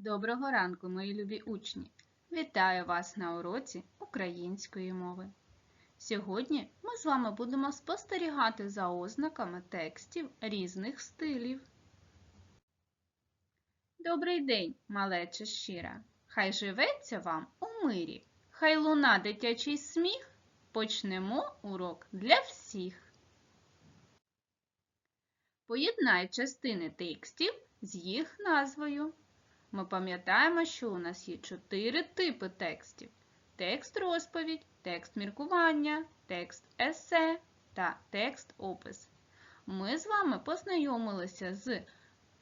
Доброго ранку, мої любі учні! Вітаю вас на уроці української мови. Сьогодні ми з вами будемо спостерігати за ознаками текстів різних стилів. Добрий день, малече щира! Хай живеться вам у мирі, хай луна дитячий сміх. Почнемо урок для всіх. Поєднай частини текстів з їх назвою. Ми пам'ятаємо, що у нас є чотири типи текстів: текст розповідь, текст міркування, текст есе та текст опис. Ми з вами познайомилися з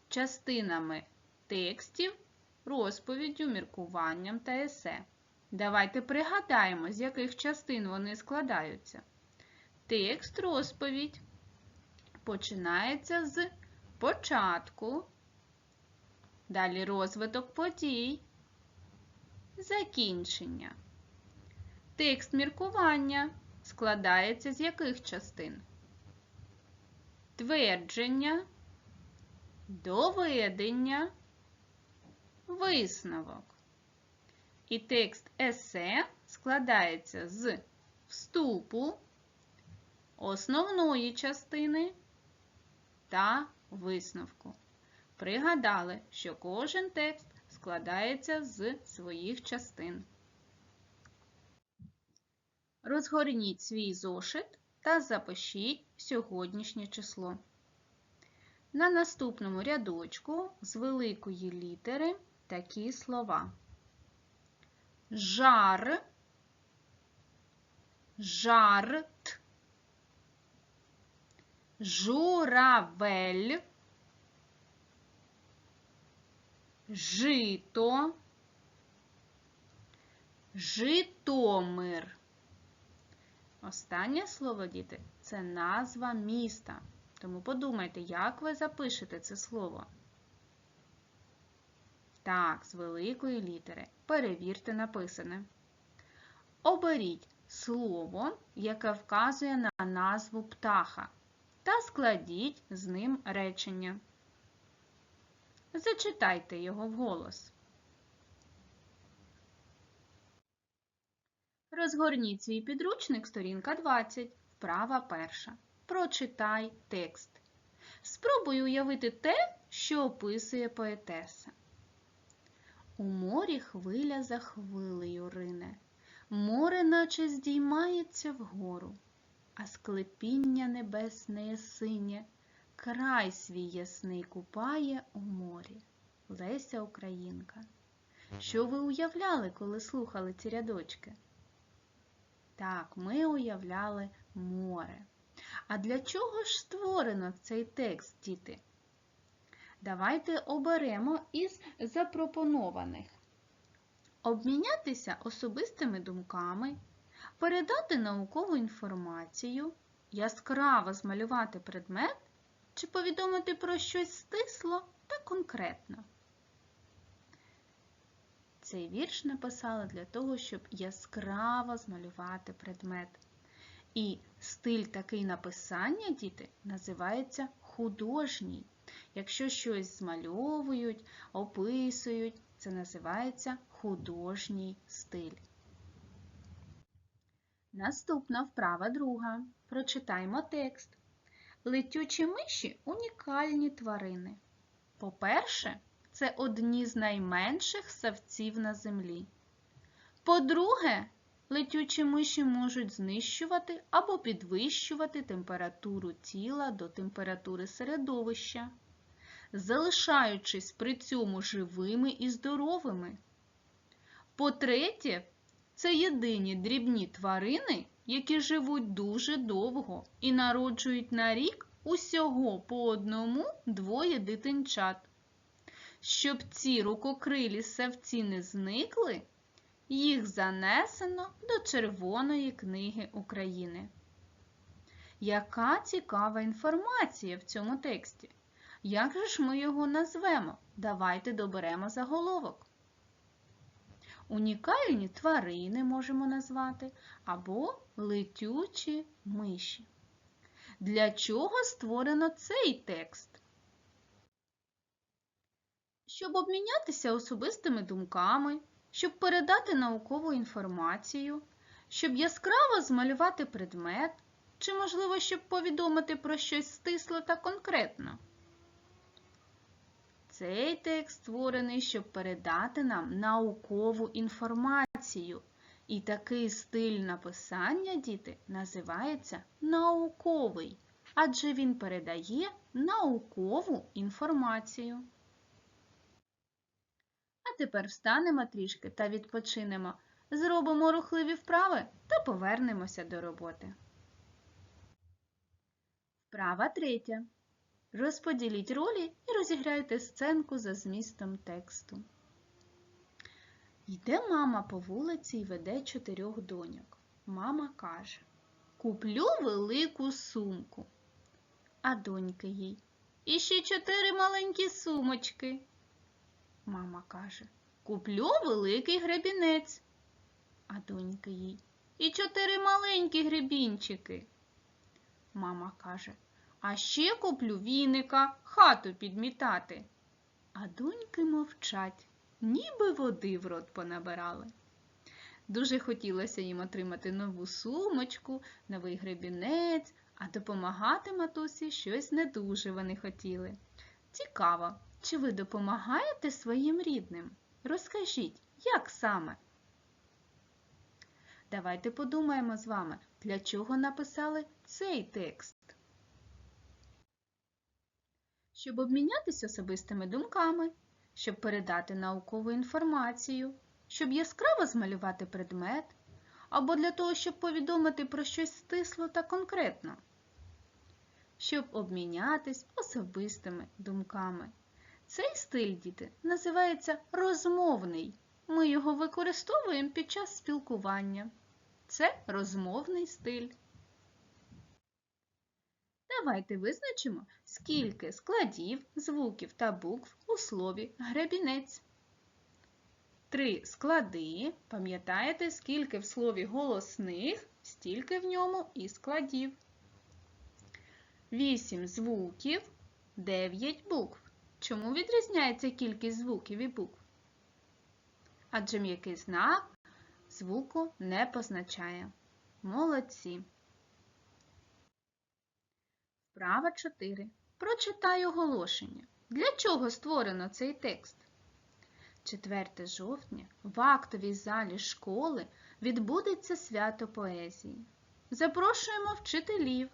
частинами текстів, розповіддю, міркуванням та есе. Давайте пригадаємо, з яких частин вони складаються. Текст розповідь починається з початку. Далі розвиток подій, закінчення. Текст міркування складається з яких частин? Твердження, доведення, висновок. І текст есе складається з вступу, основної частини та висновку. Пригадали, що кожен текст складається з своїх частин. Розгорніть свій зошит та запишіть сьогоднішнє число. На наступному рядочку з великої літери такі слова. Жар, жарт, журавель, жито, Житомир. Останнє слово, діти, це назва міста. Тому подумайте, як ви запишете це слово. Так, з великої літери. Перевірте написане. Оберіть слово, яке вказує на назву птаха, та складіть з ним речення. Зачитайте його вголос. Розгорніть свій підручник, сторінка 20, вправа перша. Прочитай текст. Спробуй уявити те, що описує поетеса. У морі хвиля за хвилею рине, море наче здіймається вгору, а склепіння небесне синє край свій ясний купає у морі. Леся Українка. Що ви уявляли, коли слухали ці рядочки? Так, ми уявляли море. А для чого ж створено цей текст, діти? Давайте оберемо із запропонованих. Обмінятися особистими думками, передати наукову інформацію, яскраво змалювати предмет чи повідомити про щось стисло та конкретно. Цей вірш написали для того, щоб яскраво змалювати предмет. І стиль такий написання, діти, називається художній. Якщо щось змальовують, описують, це називається художній стиль. Наступна вправа друга. Прочитаймо текст. Летючі миші унікальні тварини. По-перше, це одні з найменших савців на землі. По-друге, летючі миші можуть знищувати або підвищувати температуру тіла до температури середовища, залишаючись при цьому живими і здоровими. По-третє, це єдині дрібні тварини, які живуть дуже довго і народжують на рік усього по одному-двоє дитинчат. Щоб ці рукокрилі савці не зникли, їх занесено до Червоної книги України. Яка цікава інформація в цьому тексті? Як же ж ми його назвемо? Давайте доберемо заголовок. Унікальні тварини можемо назвати або летючі миші. Для чого створено цей текст? Щоб обмінятися особистими думками, щоб передати наукову інформацію, щоб яскраво змалювати предмет, чи, можливо, щоб повідомити про щось стисло та конкретно. Цей текст створений, щоб передати нам наукову інформацію. І такий стиль написання, діти, називається науковий, адже він передає наукову інформацію. А тепер встанемо трішки та відпочинемо, зробимо рухливі вправи та повернемося до роботи. Вправа третя. Розподіліть ролі і розіграйте сценку за змістом тексту. Йде мама по вулиці і веде чотирьох доньок. Мама каже: Куплю велику сумку. А доньки їй. І ще чотири маленькі сумочки. Мама каже: Куплю великий гребінець. А доньки їй. І чотири маленькі гребінчики. Мама каже: А ще куплю віника хату підмітати. А доньки мовчать ніби води в рот понабирали. Дуже хотілося їм отримати нову сумочку, новий гребінець, а допомагати матусі щось не дуже вони хотіли. Цікаво, чи ви допомагаєте своїм рідним? Розкажіть, як саме? Давайте подумаємо з вами, для чого написали цей текст. Щоб обмінятися особистими думками, щоб передати наукову інформацію, щоб яскраво змалювати предмет, або для того, щоб повідомити про щось стисло та конкретно, щоб обмінятись особистими думками. Цей стиль, діти, називається розмовний. Ми його використовуємо під час спілкування. Це розмовний стиль. Давайте визначимо, скільки складів, звуків та букв у слові гребінець. Три склади. Пам'ятаєте, скільки в слові голосних, стільки в ньому і складів. Вісім звуків, дев'ять букв. Чому відрізняється кількість звуків і букв? Адже м'який знак звуку не позначає. Молодці. Вправа 4. Прочитай оголошення. Для чого створено цей текст? 4 жовтня в актовій залі школи відбудеться свято поезії. Запрошуємо вчителів,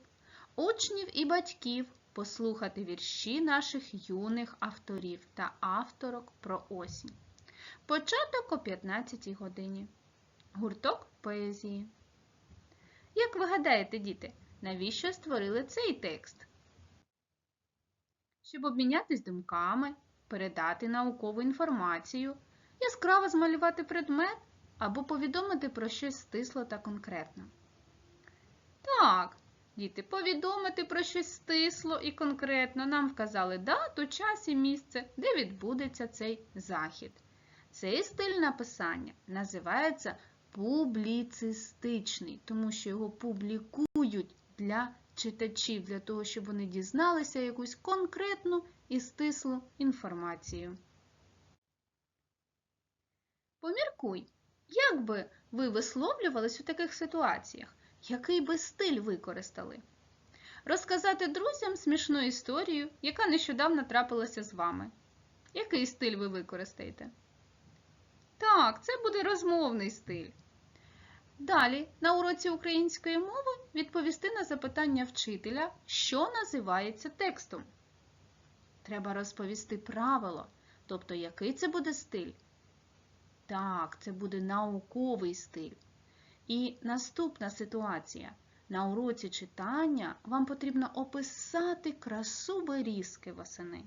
учнів і батьків послухати вірші наших юних авторів та авторок про осінь. Початок о 15 годині. Гурток поезії. Як ви гадаєте, діти, навіщо створили цей текст? Щоб обмінятись думками, передати наукову інформацію, яскраво змалювати предмет або повідомити про щось стисло та конкретно. Так, діти, повідомити про щось стисло і конкретно нам вказали дату, час і місце, де відбудеться цей захід. Цей стиль написання називається публіцистичний, тому що його публікують для читачів, для того, щоб вони дізналися якусь конкретну і стислу інформацію. Поміркуй, як би ви висловлювались у таких ситуаціях, який би стиль використали? Розказати друзям смішну історію, яка нещодавно трапилася з вами. Який стиль ви використаєте? Так, це буде розмовний стиль. Далі, на уроці української мови відповісти на запитання вчителя, що називається текстом. Треба розповісти правило, тобто який це буде стиль. Так, це буде науковий стиль. І наступна ситуація. На уроці читання вам потрібно описати красу берізки восени.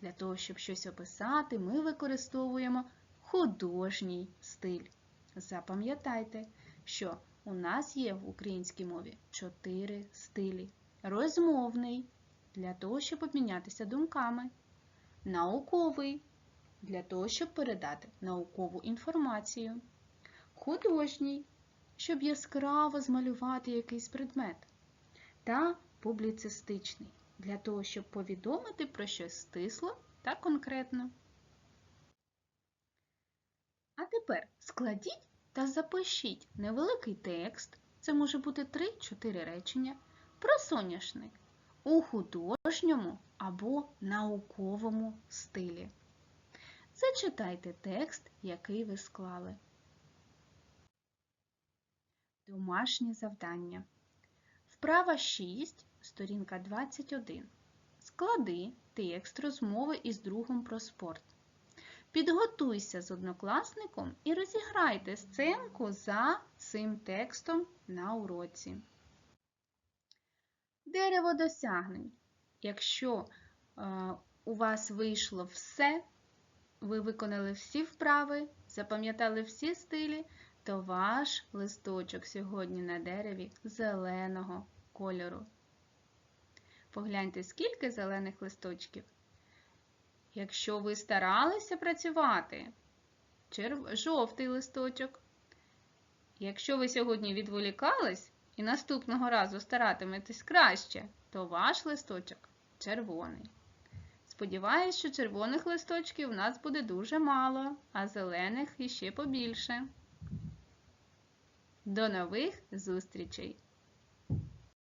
Для того, щоб щось описати, ми використовуємо художній стиль. Запам'ятайте, що у нас є в українській мові чотири стилі. Розмовний для того, щоб обмінятися думками. Науковий для того, щоб передати наукову інформацію. Художній, щоб яскраво змалювати якийсь предмет. Та публіцистичний для того, щоб повідомити про щось стисло та конкретно. А тепер складіть та запишіть невеликий текст, це може бути 3-4 речення, про соняшник у художньому або науковому стилі. Зачитайте текст, який ви склали. Домашнє завдання. Вправа 6, сторінка 21. Склади текст розмови із другом про спорт. Підготуйся з однокласником і розіграйте сценку за цим текстом на уроці. Дерево досягнень. Якщо е, у вас вийшло все, ви виконали всі вправи, запам'ятали всі стилі, то ваш листочок сьогодні на дереві зеленого кольору. Погляньте, скільки зелених листочків. Якщо ви старалися працювати, черв... жовтий листочок. Якщо ви сьогодні відволікались і наступного разу старатиметесь краще, то ваш листочок червоний. Сподіваюсь, що червоних листочків у нас буде дуже мало, а зелених іще побільше. До нових зустрічей!